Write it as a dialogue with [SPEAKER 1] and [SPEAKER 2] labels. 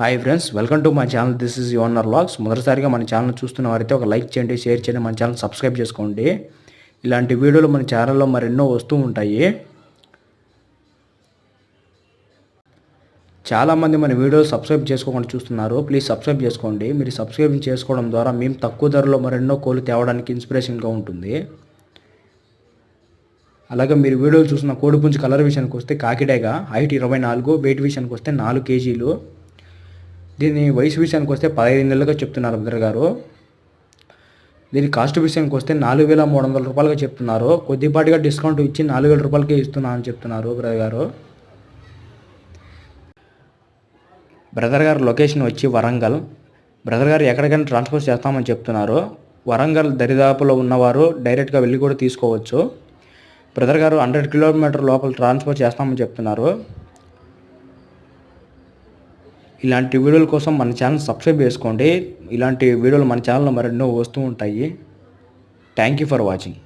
[SPEAKER 1] Hi friends welcome to my channel this is యువన్నర్ logs మొదటిసారిగా మన channel చూస్తున్న వారైతే ఒక లైక్ చేయండి షేర్ చేయండి మన ఛానల్ సబ్స్క్రైబ్ చేసుకోండి. ఇలాంటి వీడియోలు మన ఛానల్లో మరెన్నో వస్తూ ఉంటాయి. చాలామంది మన వీడియో సబ్స్క్రైబ్ చేసుకోకుండా చూస్తున్నారు. ప్లీజ్ సబ్స్క్రైబ్ చేసుకోండి. మీరు సబ్స్క్రైబ్ చేసుకోవడం ద్వారా మేము తక్కువ ధరలో మరెన్నో కోళ్ళు తేవడానికి ఇన్స్పిరేషన్గా ఉంటుంది. అలాగే మీరు వీడియోలు చూసిన కోడిపుంజు కలర్ విషయానికి వస్తే కాకిడేగా హైట్ ఇరవై నాలుగు వెయిట్ విషయానికి వస్తే నాలుగు కేజీలు. దీని వయసు విషయానికి వస్తే పదహైదు నెలలుగా చెప్తున్నారు బ్రదర్ గారు. దీని కాస్ట్ విషయానికి వస్తే నాలుగు వేల మూడు వందల రూపాయలుగా చెప్తున్నారు. కొద్దిపాటిగా డిస్కౌంట్ ఇచ్చి నాలుగు వేల రూపాయలకే ఇస్తున్నా అని చెప్తున్నారు బ్రదర్ గారు. బ్రదర్ గారు లొకేషన్ వచ్చి వరంగల్. బ్రదర్ గారు ఎక్కడికైనా ట్రాన్స్ఫర్ చేస్తామని చెప్తున్నారు. వరంగల్ దరిదాపులో ఉన్నవారు డైరెక్ట్గా వెళ్ళి కూడా తీసుకోవచ్చు. బ్రదర్ గారు హండ్రెడ్ కిలోమీటర్ లోపల ట్రాన్స్ఫర్ చేస్తామని చెప్తున్నారు. ఇలాంటి వీడియోల కోసం మన ఛానల్ సబ్స్క్రైబ్ చేసుకోండి. ఇలాంటి వీడియోలు మన ఛానల్లో మరెన్నో వస్తూ ఉంటాయి. Thank you for watching